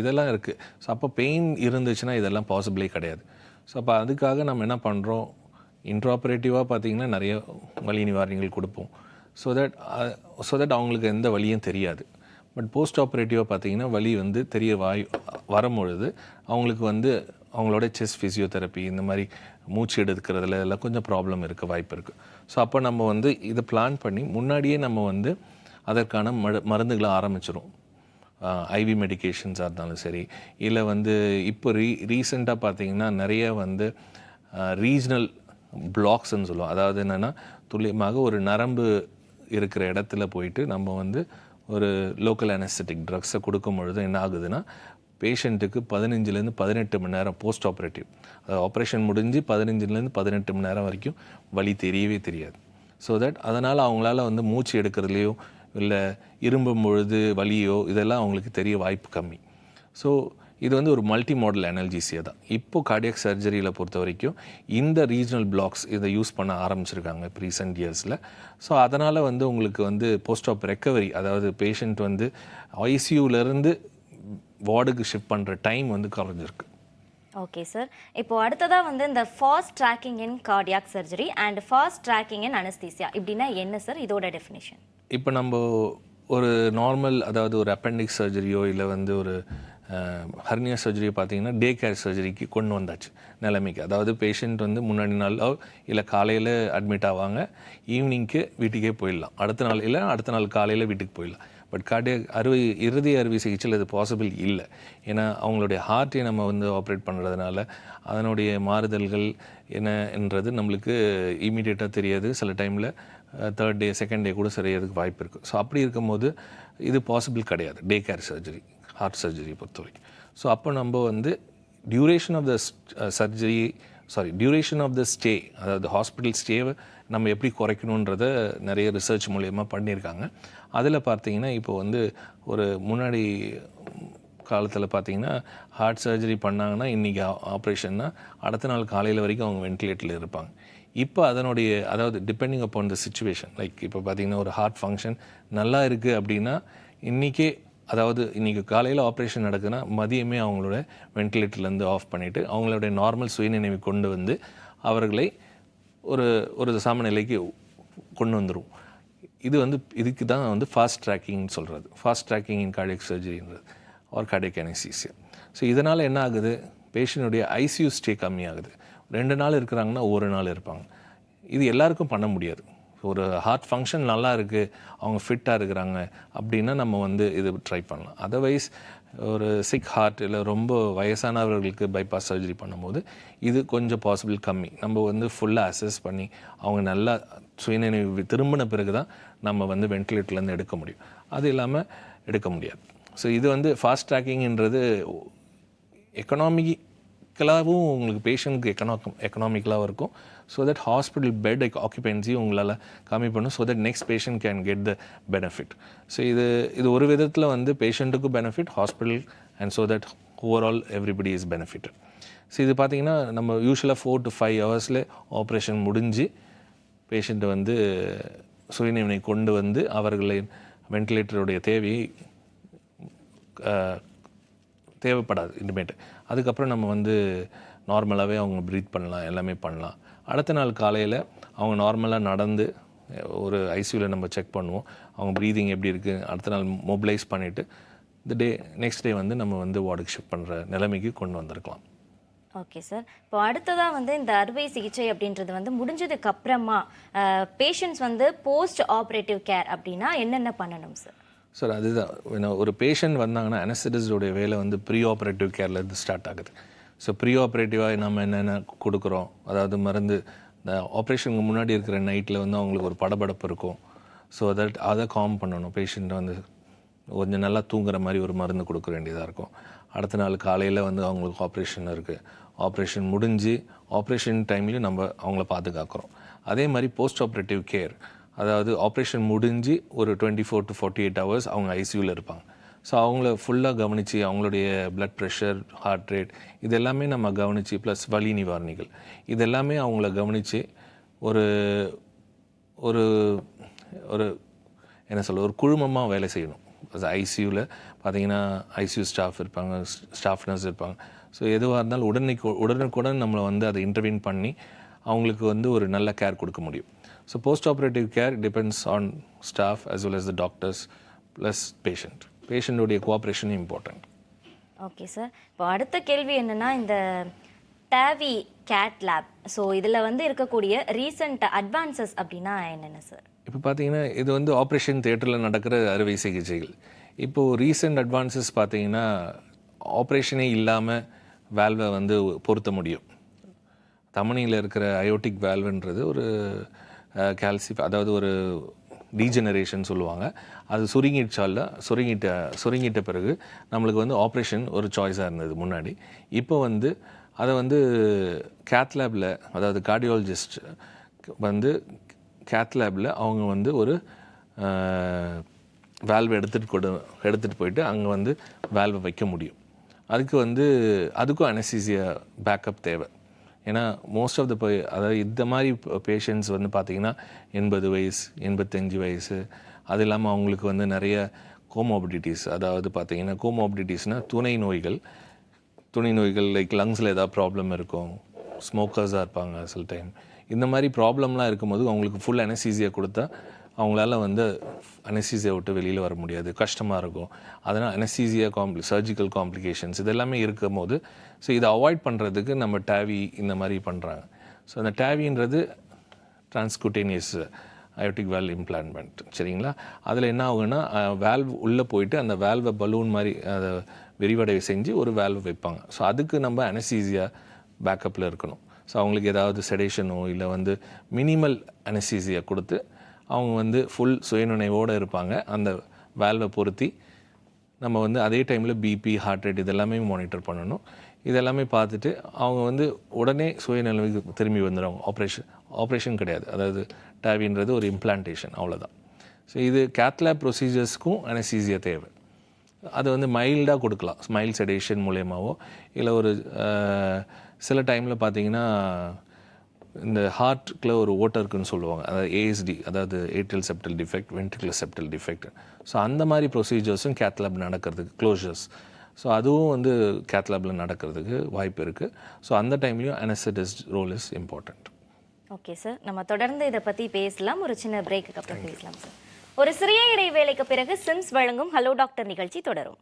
இதெல்லாம் இருக்குது ஸோ அப்போ பெயின் இருந்துச்சுன்னா இதெல்லாம் பாசிபிளே கிடையாது. ஸோ அப்போ அதுக்காக நம்ம என்ன பண்ணுறோம் இன்ட்ராபரேட்டிவாக பார்த்தீங்கன்னா நிறைய வலி நிவாரணிகள் கொடுப்போம். ஸோ தட் ஸோ தட் அவங்களுக்கு எந்த வழியும் தெரியாது. பட் போஸ்ட் ஆப்ரேட்டிவாக பார்த்தீங்கன்னா வலி வந்து தெரிய வாய் வரும்பொழுது அவங்களுக்கு வந்து அவங்களோட செஸ் ஃபிசியோதெரப்பி இந்த மாதிரி மூச்சு எடுக்கிறதுல இதெல்லாம் கொஞ்சம் ப்ராப்ளம் இருக்க வாய்ப்பு இருக்குது ஸோ அப்போ நம்ம வந்து இதை பிளான் பண்ணி முன்னாடியே நம்ம வந்து அதற்கான மரு மருந்துகளை ஆரம்பிச்சிரும் ஐவி மெடிகேஷன்ஸாக இருந்தாலும் சரி இல்லை வந்து இப்போ ரீ ரீசெண்டாக பார்த்தீங்கன்னா நிறைய வந்து ரீஜனல் பிளாக்ஸ்ன்னு சொல்லுவோம். அதாவது என்னென்னா துல்லியமாக ஒரு நரம்பு இருக்கிற இடத்துல போயிட்டு நம்ம வந்து ஒரு லோக்கல் அனஸ்தட்டிக் ட்ரக்ஸை கொடுக்கும் பொழுது என்ன ஆகுதுன்னா பேஷண்ட்டுக்கு பதினஞ்சுலேருந்து பதினெட்டு மணி நேரம் போஸ்ட் ஆப்ரேட்டிவ் அதாவது ஆப்ரேஷன் முடிஞ்சு பதினஞ்சுலேருந்து பதினெட்டு மணி நேரம் வரைக்கும் வலி தெரியவே தெரியாது. ஸோ தட் அதனால் அவங்களால வந்து மூச்சு எடுக்கிறதுலையோ இல்லை இரும்பும் பொழுது வலியோ இதெல்லாம் அவங்களுக்கு தெரிய வாய்ப்பு கம்மி. ஸோ இது வந்து ஒரு மல்டி மாடல் அனல்ஜிசியா தான். இப்போது கார்டியாக் சர்ஜரியில் பொறுத்த வரைக்கும் இந்த ரீஜனல் பிளாக்ஸ் இதை யூஸ் பண்ண ஆரம்பிச்சிருக்காங்க இப்போ ரீசெண்ட் இயர்ஸில் ஸோ அதனால் வந்து உங்களுக்கு வந்து போஸ்ட் ஆப் ரெக்கவரி அதாவது பேஷண்ட் வந்து ஐசியூலேருந்து வார்டுக்கு ஷிஃப்ட் பண்ணுற டைம் வந்து குறைஞ்சிருக்கு. ஓகே சார் இப்போ அடுத்ததாக வந்து இந்த fast tracking in cardiac surgery and fast tracking in anaesthesia இப்படின்னா என்ன சார் இதோட டெஃபினேஷன் இப்போ நம்ம ஒரு நார்மல் அதாவது ஒரு அப்பெண்டிக்ஸ் சர்ஜரியோ இல்லை வந்து ஒரு ஹர்னியா சர்ஜரியோ பார்த்தீங்கன்னா டே கேர் சர்ஜரிக்கு கொண்டு வந்தாச்சு நிலைமைக்கு. அதாவது பேஷண்ட் வந்து முன்னாடி நாளோ இல்லை காலையில் அட்மிட் ஆவாங்க ஈவினிங்க்கு வீட்டுக்கே போயிடலாம். அடுத்த நாள் இல்லை அடுத்த நாள் காலையில் வீட்டுக்கு போயிடலாம். பட் கார்டிய அறுவை இறுதி அறுவை சிகிச்சையில் இது பாசிபிள் இல்லை. ஏன்னா அவங்களுடைய ஹார்ட்டை நம்ம வந்து ஆப்ரேட் பண்ணுறதுனால அதனுடைய மாறுதல்கள் என்னன்றது நம்மளுக்கு இமீடியட்டாக தெரியாது. சில டைமில் தேர்ட் டே செகண்ட் டே கூட சரியறதுக்கு வாய்ப்பு இருக்குது ஸோ அப்படி இருக்கும்போது இது பாசிபிள் கிடையாது. Day care surgery heart surgery பொறுத்த வரைக்கும் ஸோ அப்போ நம்ம வந்து duration of the surgery sorry duration of the stay அதாவது ஹாஸ்பிட்டல் ஸ்டேவை நம்ம எப்படி குறைக்கணுன்றத நிறைய ரிசர்ச் மூலயமா பண்ணியிருக்காங்க. அதில் பார்த்தீங்கன்னா இப்போ வந்து ஒரு முன்னாடி காலத்தில் பார்த்தீங்கன்னா ஹார்ட் சர்ஜரி பண்ணாங்கன்னா இன்றைக்கி ஆப்ரேஷன்னா அடுத்த நாள் காலையில் வரைக்கும் அவங்க வென்டிலேட்டரில் இருப்பாங்க. இப்போ அதனுடைய அதாவது depending upon the situation like இப்போ பார்த்தீங்கன்னா ஒரு ஹார்ட் ஃபங்க்ஷன் நல்லா இருக்குது அப்படின்னா இன்றைக்கே அதாவது இன்றைக்கி காலையில் ஆப்ரேஷன் நடக்குதுன்னா மதியமே அவங்களோட வென்டிலேட்டர்லேருந்து ஆஃப் பண்ணிவிட்டு அவங்களுடைய நார்மல் சுயநினைவு கொண்டு வந்து அவர்களை ஒரு ஒரு சமநிலைக்கு கொண்டு வந்துடும் இது வந்து இதுக்கு தான் வந்து ஃபாஸ்ட் ட்ராக்கிங்னு சொல்கிறது ஃபாஸ்ட் ட்ராக்கிங் இன் கார்டியக் சர்ஜரின்றது ஆர் கார்டியக் அனஸ்தீசியா ஸோ இதனால் என்ன ஆகுது? பேஷண்ட்டுடைய ஐசியூ ஸ்டே கம்மியாகுது. ரெண்டு நாள் இருக்கிறாங்கன்னா ஒரு நாள் இருப்பாங்க. இது எல்லாருக்கும் பண்ண முடியாது. ஒரு ஹார்ட் ஃபங்க்ஷன் நல்லா இருக்குது அவங்க ஃபிட்டாக இருக்கிறாங்க அப்படின்னா நம்ம வந்து இது ட்ரை பண்ணலாம். அதர்வைஸ் ஒரு சிக் ஹார்ட் இல்லை ரொம்ப வயசானவர்களுக்கு பைபாஸ் சர்ஜரி பண்ணும்போது இது கொஞ்சம் பாசிபிள் கம்மி. நம்ம வந்து ஃபுல்லாக அசஸ் பண்ணி அவங்க நல்லா சுயநினைவு திரும்பின பிறகு தான் நம்ம வந்து வென்டிலேட்டர்லேருந்து எடுக்க முடியும். அது இல்லாமல் எடுக்க முடியாது. ஸோ இது வந்து ஃபாஸ்ட் ட்ராக்கிங்கிறது எக்கனாமிக் எக்கனாமிக்கலாகவும் உங்களுக்கு பேஷண்ட்க்கு எக்கனாக்கும் எக்கனாமிக்கலாகவும் இருக்கும். So that hospital bed occupancy உங்களால் கம்மி பண்ணும். So that next patient can get the benefit so இது இது ஒரு விதத்தில் வந்து பேஷண்ட்டுக்கும் benefit hospital and so that overall everybody is benefitted so இது பார்த்திங்கன்னா நம்ம யூஸ்வலாக ஃபோர் டு ஃபைவ் ஹவர்ஸில் ஆப்ரேஷன் முடிஞ்சு பேஷண்ட்டை வந்து சுயநினைவை கொண்டு வந்து அவர்களின் வென்டிலேட்டருடைய தேவையை தேவைப்படாது இனிமேட்டு அதுக்கப்புறம் நம்ம வந்து நார்மலாகவே அவங்க ப்ரீத் பண்ணலாம் எல்லாமே பண்ணலாம். அடுத்த நாள் காலையில் அவங்க நார்மலாக நடந்து ஒரு ஐசியூவில் நம்ம செக் பண்ணுவோம். அவங்க ப்ரீதிங் எப்படி இருக்குது அடுத்த நாள் மொபிலைஸ் பண்ணிவிட்டு இந்த டே நெக்ஸ்ட் டே வந்து நம்ம வந்து வார்டுக்கு ஷிஃப்ட் பண்ணுற நிலைமைக்கு கொண்டு வந்திருக்கலாம். ஓகே சார் இப்போ அடுத்ததாக வந்து இந்த அறுவை சிகிச்சை அப்படின்றது வந்து முடிஞ்சதுக்கு அப்புறமா பேஷண்ட்ஸ் வந்து போஸ்ட் ஆப்ரேட்டிவ் கேர் அப்படின்னா என்னென்ன பண்ணணும் சார் சார் அதுதான். ஒரு பேஷண்ட் வந்தாங்கன்னா அனஸ்தடிஸ்டோடைய வேலை வந்து ப்ரீ ஆப்ரேட்டிவ் கேர்லேருந்து ஸ்டார்ட் ஆகுது. ஸோ ப்ரீ ஆப்ரேட்டிவாக நம்ம என்னென்ன கொடுக்குறோம்? அதாவது மருந்து இந்த ஆப்ரேஷனுக்கு முன்னாடி இருக்கிற நைட்டில் வந்து அவங்களுக்கு ஒரு படபடப்பு இருக்கும். ஸோ தட் அதை காம் பண்ணணும். பேஷண்ட்டை வந்து கொஞ்சம் நல்லா தூங்குற மாதிரி ஒரு மருந்து கொடுக்க வேண்டியதாக இருக்கும். அடுத்த நாள் காலையில் வந்து அவங்களுக்கு ஆப்ரேஷன் இருக்குது ஆப்ரேஷன் முடிஞ்சு ஆப்ரேஷன் டைம்லேயும் நம்ம அவங்கள பாதுகாக்கிறோம். அதே மாதிரி போஸ்ட் ஆப்ரேட்டிவ் கேர் அதாவது ஆப்ரேஷன் முடிஞ்சு ஒரு twenty four to forty eight hours அவங்க ஐசியூவில் இருப்பாங்க. ஸோ அவங்கள ஃபுல்லாக கவனித்து அவங்களுடைய பிளட் ப்ரெஷர் ஹார்ட் ரேட் இது எல்லாமே நம்ம கவனித்து ப்ளஸ் வலி நிவாரணிகள். இது எல்லாமே அவங்கள கவனித்து ஒரு ஒரு ஒரு என்ன சொல்ல ஒரு குழுமமாக வேலை செய்யணும். ஐசியூவில் பார்த்தீங்கன்னா ஐசியூ ஸ்டாஃப் இருப்பாங்க ஸ்டாஃப் நர்ஸ் இருப்பாங்க. ஸோ எதுவாக இருந்தாலும் உடனே உடனுக்குடன் நம்மளை வந்து அதை இன்டர்வீன் பண்ணி அவங்களுக்கு வந்து ஒரு நல்ல கேர் கொடுக்க முடியும். So post operative care depends on staff as well as the doctors plus patient பேஷண்ட்டுடைய கோஆப்ரேஷனும் இம்பார்ட்டன்ட் ஓகே சார் இப்போ அடுத்த கேள்வி என்னன்னா இந்த டேவி கேட் லேப் ஸோ இதில் வந்து இருக்கக்கூடிய ரீசன்ட் அட்வான்சஸ் அப்படின்னா என்னென்ன சார் இப்போ பார்த்தீங்கன்னா இது வந்து ஆப்ரேஷன் தியேட்டரில் நடக்கிற அறுவை சிகிச்சைகள். இப்போது ரீசெண்ட் அட்வான்சஸ் பார்த்தீங்கன்னா ஆப்ரேஷனே இல்லாமல் வேல்வை வந்து பொருத்த முடியும். தமனியில் இருக்கிற அயோட்டிக் வேல்வுன்றது ஒரு கால்சி அதாவது ஒரு டீஜெனரேஷன் சொல்லுவாங்க. அது சுருங்கிடுச்சால சுருங்கிட்ட சுருங்கிட்ட பிறகு நம்மளுக்கு வந்து ஆப்ரேஷன் ஒரு சாய்ஸாக இருந்தது முன்னாடி. இப்போ வந்து அதை வந்து கேத்லேபில் அதாவது கார்டியாலஜிஸ்ட் வந்து கேத்லேபில் அவங்க வந்து ஒரு வேல்வ் எடுத்துகிட்டு கொடு எடுத்துகிட்டு போயிட்டு அங்கே வந்து வேல்வை வைக்க முடியும். அதுக்கு வந்து அதுக்கும் அனசீசியா பேக்கப் தேவை. ஏன்னா மோஸ்ட் ஆஃப் த அதாவது இந்த மாதிரி பேஷண்ட்ஸ் வந்து பார்த்திங்கன்னா எண்பது வயசு எண்பத்தஞ்சு வயசு அது இல்லாமல் அவங்களுக்கு வந்து நிறைய கோமோபிடிட்டிஸ் அதாவது பார்த்திங்கன்னா கோமோபிடிட்டிஸ்னால் துணை நோய்கள். துணை நோய்கள் லைக் லங்ஸில் ஏதாவது ப்ராப்ளம் இருக்கும். ஸ்மோக்கர்ஸாக இருப்பாங்க சில டைம் இந்த மாதிரி ப்ராப்ளம்லாம் இருக்கும்போது அவங்களுக்கு ஃபுல் அனசீசியா கொடுத்தா அவங்களால வந்து அனசீசியா விட்டு வெளியில் வர முடியாது. கஷ்டமாக இருக்கும். அதனால் அனசீசியா காம்ப்ளி சர்ஜிக்கல் காம்ப்ளிகேஷன்ஸ் இதெல்லாமே இருக்கும் போது ஸோ இதை அவாய்ட் பண்ணுறதுக்கு நம்ம டேவி இந்த மாதிரி பண்ணுறாங்க ஸோ அந்த டேவின்றது டிரான்ஸ்குட்டேனியஸ் அயோட்டிக் வேல் இம்ப்ளான்மெண்ட் சரிங்களா? அதில் என்ன ஆகுன்னா வேல்வ் உள்ளே போயிட்டு அந்த வேல்வை பலூன் மாதிரி அதை விரிவடை செஞ்சு ஒரு வேல்வ் வைப்பாங்க. ஸோ அதுக்கு நம்ம அனசீசியா பேக்கப்பில் இருக்கணும். ஸோ அவங்களுக்கு ஏதாவது செடேஷனோ இல்லை வந்து மினிமல் அனசீசியா கொடுத்து அவங்க வந்து ஃபுல் சுயநினைவோடு இருப்பாங்க. அந்த வேல்வை பொருத்தி நம்ம வந்து அதே டைமில் பிபி ஹார்ட் ரேட் இதெல்லாமே மானிட்டர் பண்ணணும். இதெல்லாமே பார்த்துட்டு அவங்க வந்து உடனே சுயநிலைமைக்கு திரும்பி வந்துடுவாங்க ஆப்ரேஷன் ஆப்ரேஷன் கிடையாது. அதாவது டேவின்றது ஒரு இம்ப்ளான்டேஷன் அவ்வளோதான் ஸோ இது கேத்லேப் ப்ரொசீஜர்ஸ்க்கும் அனசீசியா தேவை. அது வந்து மைல்டாக கொடுக்கலாம். ஸ்மைல் செடேஷன் மூலயமாவோ இல்லை ஒரு சில டைமில் பார்த்தீங்கன்னா இந்த ஹார்ட்டுக்குள்ள ஒரு ஓட்டை இருக்குன்னு சொல்லுவாங்க. அதாவது ஏஎஸ்டி அதாவது atrial septal defect ventricular septal defect so அந்த மாதிரி ப்ரொசீஜர்ஸும் கேத்லாப் நடக்கிறதுக்கு க்ளோஷர்ஸ் ஸோ அதுவும் வந்து கேத்லாபில் நடக்கிறதுக்கு வாய்ப்பு இருக்குது ஸோ அந்த டைம்லேயும் anaesthetist role is important okay sir நம்ம தொடர்ந்து இதை பற்றி பேசலாம். ஒரு சின்ன பிரேக்குக்கு அப்புறம் பேசலாம் சார் ஒரு சிறிய இடைவேளைக்கு பிறகு சிம்ஸ் வழங்கும் ஹலோ டாக்டர் நிகழ்ச்சி தொடரும்.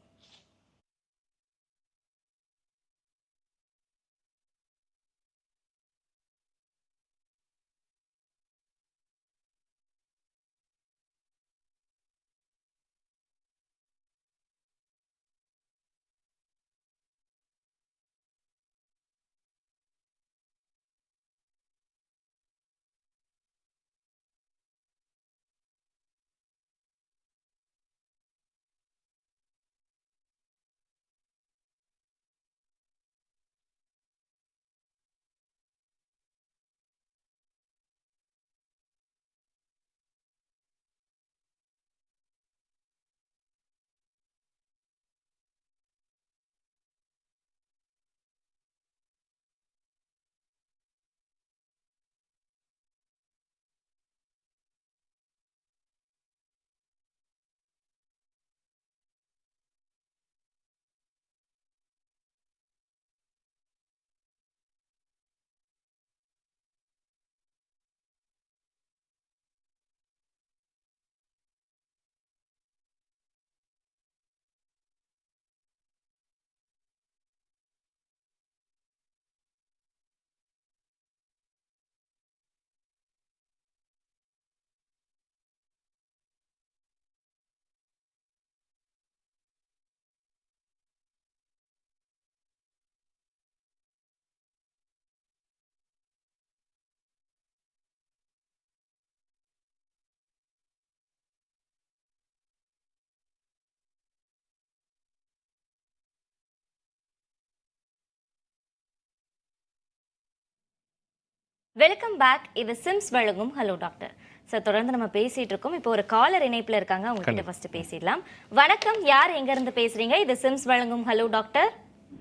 வெல்கம் பேக் இது சிம்ஸ் வழங்கும். ஹலோ டாக்டர் சார் தொடர்ந்து நம்ம பேசிட்டு இருக்கோம். இப்போ ஒரு காலர் இணைப்புல இருக்காங்க. அவங்க கிட்ட ஃபர்ஸ்ட் பேசிடலாம். வணக்கம். யார் எங்க இருந்து பேசுறீங்க? இது சிம்ஸ் வழங்கும். ஹலோ டாக்டர்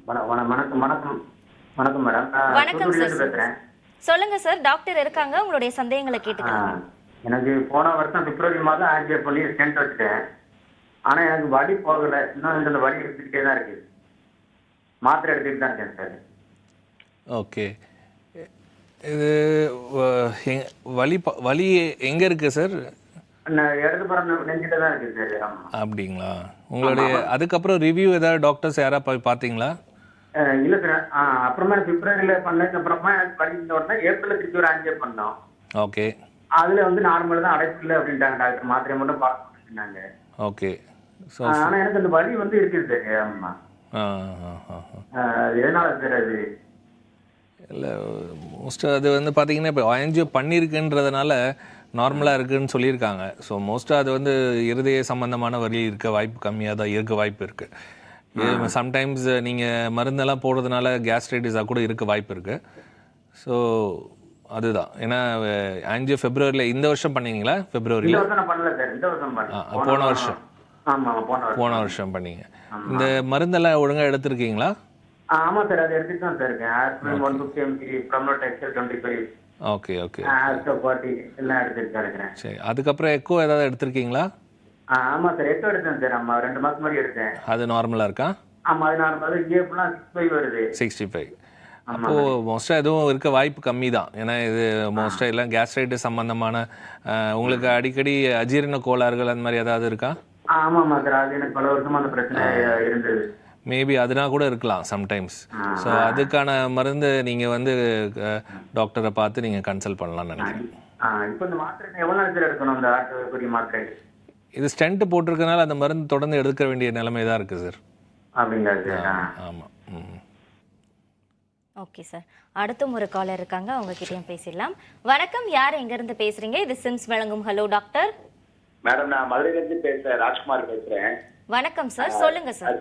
வண- வண- வணக்கம் வணக்கம். வணக்கம் மேடம் வணக்கம் சார் சொல்லுங்க சார் டாக்டர் இருக்காங்க. உங்களுடைய சந்தேகங்களை கேட்டுக்கலாம். எனக்கு போன வருஷம் பிப்ரவரி மாதம் ஆர்ஜிஎஃப் பண்ணி ஸ்டென்ட் வச்சுட்டேன். ஆனா எனக்கு வலி போகல. இன்னும் இந்த வலி எடுத்துக்கிட்டே தான் இருக்கு. மாத்திரை எடுத்துக்கிட்டு தான் இருக்கேன் சார் ஓகே. இது வலி வலி எங்கே இருக்குது சார் இருக்கு சார் அப்படிங்களா? உங்களுடைய அதுக்கப்புறம் ரிவ்யூ ஏதாவது டாக்டர்ஸ் யாராவது போய் பார்த்தீங்களா? இல்ல சார் அப்புறமா பிப்ரவரியில பண்ணதுக்கு அப்புறமா இந்த உடனே ஏப்ரல்ல திருப்பி ஒரு அஞ்சே பண்ணோம். ஓகே. அதுல வந்து நார்மல் தான் அடைப்பு இல்லை அப்படின்ட்டாங்க டாக்டர் மாத்திரை மட்டும் சொன்னாங்க ஓகே. ஸோ ஆனா எனக்கு அந்த வலி வந்து இருக்குது சார் ஆமா. ஆ ஆ ஆ ஆ. ஆஹ் அது எதனால சார் அது? இல்லை மோஸ்ட் அது வந்து பார்த்தீங்கன்னா இப்போ ஆன்ஜியோ பண்ணியிருக்குன்றதுனால நார்மலாக இருக்குன்னு சொல்லியிருக்காங்க. ஸோ மோஸ்ட்டாக அது வந்து இருதய சம்பந்தமான வலி இருக்க வாய்ப்பு கம்மியாக தான் இருக்க வாய்ப்பு இருக்குது சம்டைம்ஸ் நீங்கள் மருந்தெல்லாம் போடுறதுனால கேஸ்ட்ரைட்டிஸாக கூட இருக்க வாய்ப்பு இருக்குது ஸோ அதுதான். ஏன்னா ஆன்ஜியோ ஃபெப்ரவரியில் இந்த வருஷம் பண்ணீங்களா? ஃபெப்ரவரியில் போன வருஷம். போன வருஷம். பண்ணீங்க. இந்த மருந்தெல்லாம் ஒழுங்காக எடுத்திருக்கீங்களா? ஆமா சார் அது எடுத்துட்டு தான் சார் இருக்கேன். Aspirin one fifty mg promote XL twenty five okay okay ஆஸ்டோ forty எல்லாம் எடுத்துட்டு தான் இருக்கிறேன். சரி அதுக்கப்புறம் எக்கோ ஏதாவது எடுத்திருக்கீங்களா? ஆமா சார் எட்டு எடுத்தேன் சார். ஆமா ரெண்டு மாசம் முன்னாடி எடுத்தேன். அது நார்மலாக இருக்கா? ஆமா அது அது ஏப்லாம் சிக்ஸ் ஃபைவ் வருது. சிக்ஸ்டி ஃபைவ் அப்போது மோஸ்ட்டாக எதுவும் இருக்க வாய்ப்பு கம்மி தான். ஏன்னா இது மோஸ்ட்டாக எல்லாம் கேஸ்ட்ரைட்டிஸ் சம்மந்தமான அஹ், உங்களுக்கு அடிக்கடி அஜீரண கோளாறுகள் அந்த மாதிரி ஏதாவது இருக்கா? ஆ, ஆமா ஆமா சார். அது எனக்கு பல வருஷமா அந்த பிரச்சனை இருந்தது. மேபி அதனா கூட இருக்கலாம் சம்டைம்ஸ் ஸோ அதுக்கான மருந்து நீங்கள் வந்து டாக்டரை பார்த்து நீங்கள் கன்சல்ட் பண்ணலாம்னு நினைக்கிறேன். இப்போ இந்த மாத்திரை எடுக்கணும் இந்த இது ஸ்டென்ட் போட்டிருக்கனால அந்த மருந்து தொடர்ந்து எடுக்க வேண்டிய நிலைமை தான் இருக்குது சார்? அப்படிங்களா. ஆமாம் ம். Okay sir. அடுத்தும் ஒரு காலர் இருக்காங்க. அவங்க கிட்டயும் பேசிடலாம். வணக்கம். யார் எங்க இருந்து பேசுறீங்க? இது சிம்ஸ் வழங்கும். ஹலோ டாக்டர் மேடம் நான் மதுரையில இருந்து பேசுறேன். ராஜ்குமார் பேசுறேன். வணக்கம் சார் சொல்லுங்க சார்.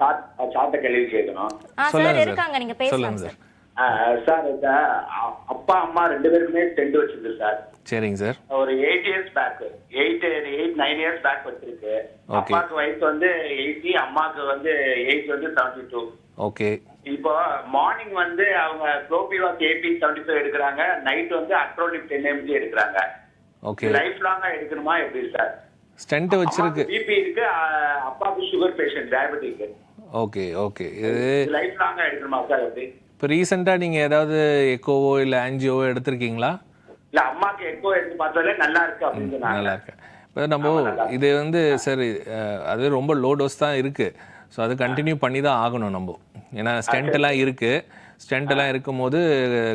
சார்ட்ட கேள்வி கேட்கணும். ஆ சொல்லுங்க சார். இருக்காங்க நீங்க சொல்லுங்க பேசலாம் சார். சார் இந்த அப்பா அம்மா ரெண்டு பேருக்குமே டென்ட் வச்சிருக்கு சார். சரிங்க சார். ஒரு eight years back eight eight nine years back வச்சிருக்கு. Okay. அப்பாவுக்கு வயசு வந்து எயிட்டி அம்மாவுக்கு வந்து ஏஜ் வந்து செவன்டி டூ. ஓகே. இப்போ மார்னிங் வந்து அவங்க குளோபிவாக் ஏபி செவன்டி ஃபைவ் எடுக்கிறாங்க. நைட் வந்து அக்ரோலிப் டென் எம்ஜி எடுக்கிறாங்க. ஓகே. லைஃப் லாங்கா எடுக்கணுமா எப்படி சார்? ஸ்டென்ட் வச்சிருக்கு. பிபி இருக்கு அப்பாவுக்கு sugar patient diabetic okay okay. இது லைஃப் லாங்கா எடுக்கணுமா சார் எப்படி? இப்போ ரீசெண்டாக நீங்கள் ஏதாவது எக்கோவோ இல்லை ஆன்ஜியோவோ எடுத்திருக்கீங்களா? இல்ல அம்மாக்கு எக்கோ எடுத்து பார்த்தாலே நல்லா இருக்கு அப்படின்னு நல்லா இருக்கு. இப்போ நம்ம இது வந்து சரி அது ரொம்ப லோ டோஸ் தான் இருக்குது ஸோ அது கண்டினியூ பண்ணி தான் ஆகணும் நம்ம. ஏன்னா ஸ்டென்ட் எல்லாம் இருக்குது ஸ்டென்ட் எல்லாம் இருக்கும்போது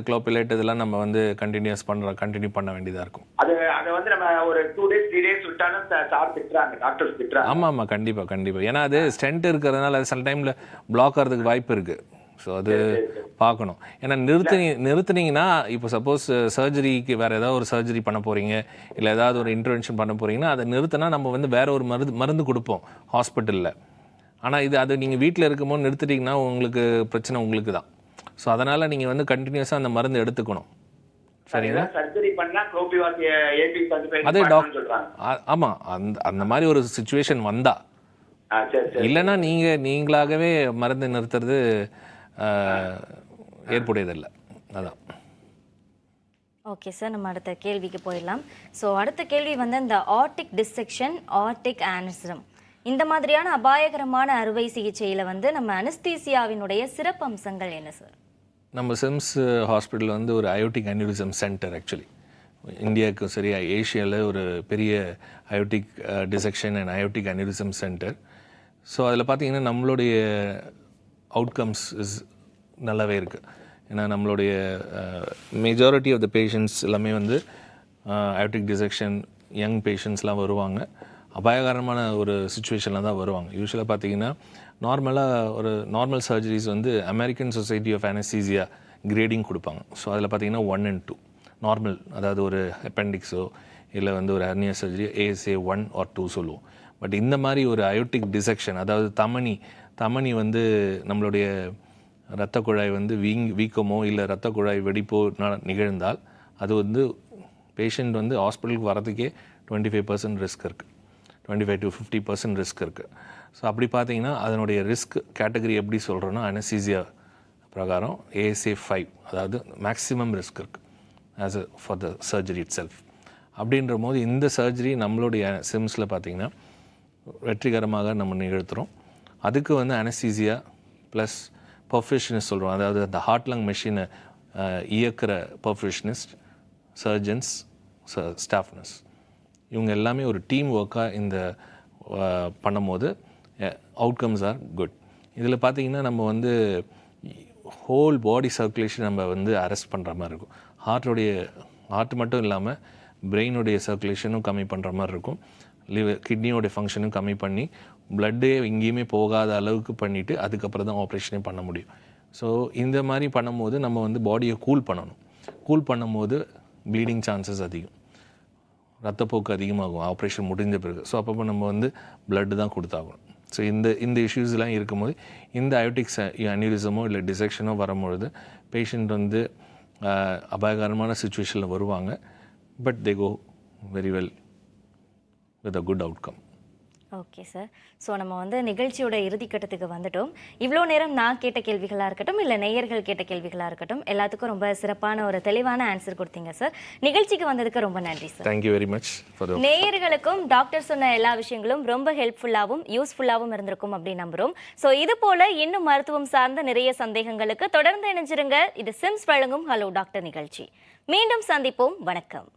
குளோபிலேட் இதெல்லாம் நம்ம வந்து கண்டினியூஸ் பண்ணுறோம் கண்டினியூ பண்ண வேண்டியதாக இருக்கும். அது அதை வந்து நம்ம ஒரு டூ டேஸ் த்ரீ டேஸ் விட்டாலும் சார் திட்டுறாங்க டாக்டர்ஸ் திட்டுறாங்க. ஆமாம் ஆமாம் கண்டிப்பாக கண்டிப்பாக ஏன்னா அது ஸ்டென்ட் இருக்கிறதுனால அது சில டைமில் பிளாக் ஆகிறதுக்கு வாய்ப்பு இருக்குது ஸோ அது பார்க்கணும். ஏன்னா நிறுத்தி நிறுத்துனீங்கன்னா இப்போ சப்போஸ் சர்ஜரிக்கு வேறு ஏதாவது ஒரு சர்ஜரி பண்ண போகிறீங்க இல்லை ஏதாவது ஒரு இன்டர்வென்ஷன் பண்ண போகிறீங்கன்னா அதை நிறுத்தினா நம்ம வந்து வேற ஒரு மருந்து மருந்து கொடுப்போம் ஹாஸ்பிட்டலில் ஆனால் இது அது நீங்கள் வீட்டில் இருக்கும்போது நிறுத்திட்டீங்கன்னா உங்களுக்கு பிரச்சனை உங்களுக்கு தான். ஸோ அதனால் நீங்கள் வந்து கண்டினியூஸாக அந்த மருந்து எடுத்துக்கணும். சரிங்களா? சர்ஜரி பண்ணா குளோபிவாக் ஏபி செவன்டி அதே ஃபைவ் டாக் சொல்றாங்க. ஆ- ஆமா. அந்த அந்த மாதிரி ஒரு சுச்சுவேஷன் வந்தா. ஆ, சரி சரி. இல்லைன்னா நீங்க நீங்களாகவே மருந்து நிறுத்துறது ஏற்புடையதில்லை. அதான். ஓகே சார் நம்ம அடுத்த கேள்விக்கு போயிடலாம். ஸோ அடுத்த கேள்வி வந்து இந்த ஆர்டிக் டிசெக்ஷன் ஆர்டிக் ஆனிசம் இந்த மாதிரியான அபாயகரமான அறுவை சிகிச்சையில் வந்து நம்ம அனஸ்தீசியாவினுடைய சிறப்பு அம்சங்கள் என்ன சார் நம்ம சிம்ஸ் ஹாஸ்பிட்டல் வந்து ஒரு அயோட்டிக் அன்யூரிசம் சென்டர் ஆக்சுவலி இந்தியாவுக்கும் சரி ஏஷியாவில் ஒரு பெரிய aortic dissection and aortic aneurysm centre. So அதில் பார்த்தீங்கன்னா நம்மளுடைய அவுட்கம்ஸ் இஸ் நல்லாவே இருக்குது ஏன்னா நம்மளுடைய மெஜாரிட்டி ஆஃப் த பேஷண்ட்ஸ் எல்லாமே வந்து அயோட்டிக் டிசெக்ஷன் யங் பேஷண்ட்ஸ்லாம் வருவாங்க. அபாயகரமான ஒரு சுச்சுவேஷனில் தான் வருவாங்க. யூஸ்வலாக பார்த்தீங்கன்னா நார்மலாக ஒரு நார்மல் சர்ஜரிஸ் வந்து American society of anaesthesia grading கொடுப்பாங்க. ஸோ அதில் பார்த்தீங்கன்னா ஒன் அண்ட் டூ நார்மல் அதாவது ஒரு அப்பெண்டிக்ஸோ இல்லை வந்து ஒரு hernia surgery ASA one or two சொல்லுவோம். பட் இந்த மாதிரி ஒரு அயோட்டிக் டிசெக்ஷன் அதாவது தமனி தமனி வந்து நம்மளுடைய இரத்த குழாய் வந்து வீங் வீக்கமோ இல்லை இரத்த குழாய் வெடிப்போ நிகழ்ந்தால் அது வந்து பேஷண்ட் வந்து ஹாஸ்பிட்டலுக்கு வரதுக்கே டுவெண்ட்டி ஃபைவ் பர்சன்ட் ரிஸ்க் இருக்குது twenty five to fifty percent risk இருக்குது ஸோ அப்படி பார்த்தீங்கன்னா அதனுடைய ரிஸ்க் கேட்டகரி எப்படி சொல்கிறோன்னா அனசீசியா பிரகாரம் ஏஎஸ்ஏ ஃபைவ் அதாவது மேக்ஸிமம் ரிஸ்க் இருக்குது as a far the surgery itself அப்படின்ற போது இந்த சர்ஜரி நம்மளுடைய சிம்ஸில் பார்த்தீங்கன்னா வெற்றிகரமாக நம்ம நிகழ்த்துறோம். அதுக்கு வந்து அனசீசியா ப்ளஸ் பர்ஃபியூஷனிஸ்ட் சொல்கிறோம் அதாவது அந்த ஹார்ட் லங் மெஷினை இயக்கிற பர்ஃபியூஷனிஸ்ட் சர்ஜன்ஸ் ஸ்டாஃப்னஸ் இவங்க எல்லாமே ஒரு டீம் ஒர்க்காக இந்த பண்ணும்போது அவுட்கம்ஸ் ஆர் குட் இதில் பார்த்தீங்கன்னா நம்ம வந்து ஹோல் பாடி சர்க்குலேஷன் நம்ம வந்து அரெஸ்ட் பண்ணுற மாதிரி இருக்கும். ஹார்ட்டோடைய ஹார்ட் மட்டும் இல்லாமல் பிரெயினுடைய சர்க்குலேஷனும் கம்மி பண்ணுற மாதிரி இருக்கும். லிவர் கிட்னியோடைய ஃபங்க்ஷனும் கம்மி பண்ணி பிளட்டே எங்கேயுமே போகாத அளவுக்கு பண்ணிவிட்டு அதுக்கப்புறம் தான் ஆப்ரேஷனே பண்ண முடியும். ஸோ இந்த மாதிரி பண்ணும்போது நம்ம வந்து பாடியை கூல் பண்ணணும். கூல் பண்ணும்போது ப்ளீடிங் சான்சஸ் அதிகம். ரத்தப்போக்கு அதிகமாகும் ஆப்ரேஷன் முடிஞ்ச பிறகு. ஸோ அப்பப்போ நம்ம வந்து blood தான் கொடுத்தாகணும். ஸோ இந்த இந்த இஷ்யூஸ்லாம் இருக்கும்போது இந்த அயோட்டிக்ஸ் அனியூரிசமோ இல்லை டிசெக்ஷனோ வரும்பொழுது பேஷண்ட் வந்து அபாயகரமான சுச்சுவேஷனில் வருவாங்க. But they go very well with a good outcome okay sir so நம்ம வந்து நிகழ்ச்சியோட இறுதிக்கட்டத்துக்கு வந்துட்டோம். இவ்வளோ நேரம் நான் கேட்ட கேள்விகளாக இருக்கட்டும் இல்லை நேயர்கள் கேட்ட கேள்விகளாக இருக்கட்டும் எல்லாத்துக்கும் ரொம்ப சிறப்பான ஒரு தெளிவான ஆன்சர் கொடுத்தீங்க சார் நிகழ்ச்சிக்கு வந்ததுக்கு ரொம்ப நன்றி sir thank you very much நேயர்களுக்கும் டாக்டர் சொன்ன எல்லா விஷயங்களும் ரொம்ப ஹெல்ப்ஃபுல்லாகவும் யூஸ்ஃபுல்லாகவும் இருந்திருக்கும் அப்படின்னு நம்புறோம். ஸோ இது போல இன்னும் மருத்துவம் சார்ந்த நிறைய சந்தேகங்களுக்கு தொடர்ந்து இணைஞ்சிருங்க. இது சிம்ஸ் வழங்கும் ஹலோ டாக்டர் நிகழ்ச்சி. மீண்டும் சந்திப்போம். வணக்கம்.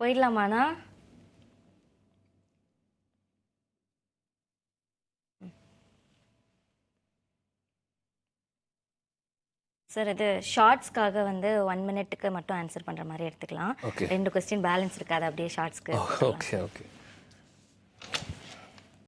போயிடலாமாண்ணா? சார் இது ஷார்ட்ஸ்க்காக வந்து ஒன் மினிட்டுக்கு மட்டும் ஆன்சர் பண்ணுற மாதிரி எடுத்துக்கலாம். ரெண்டு கொஸ்டின் பேலன்ஸ் இருக்காது அப்படியே ஷார்ட்ஸ்க்கு ஓகே ஓகே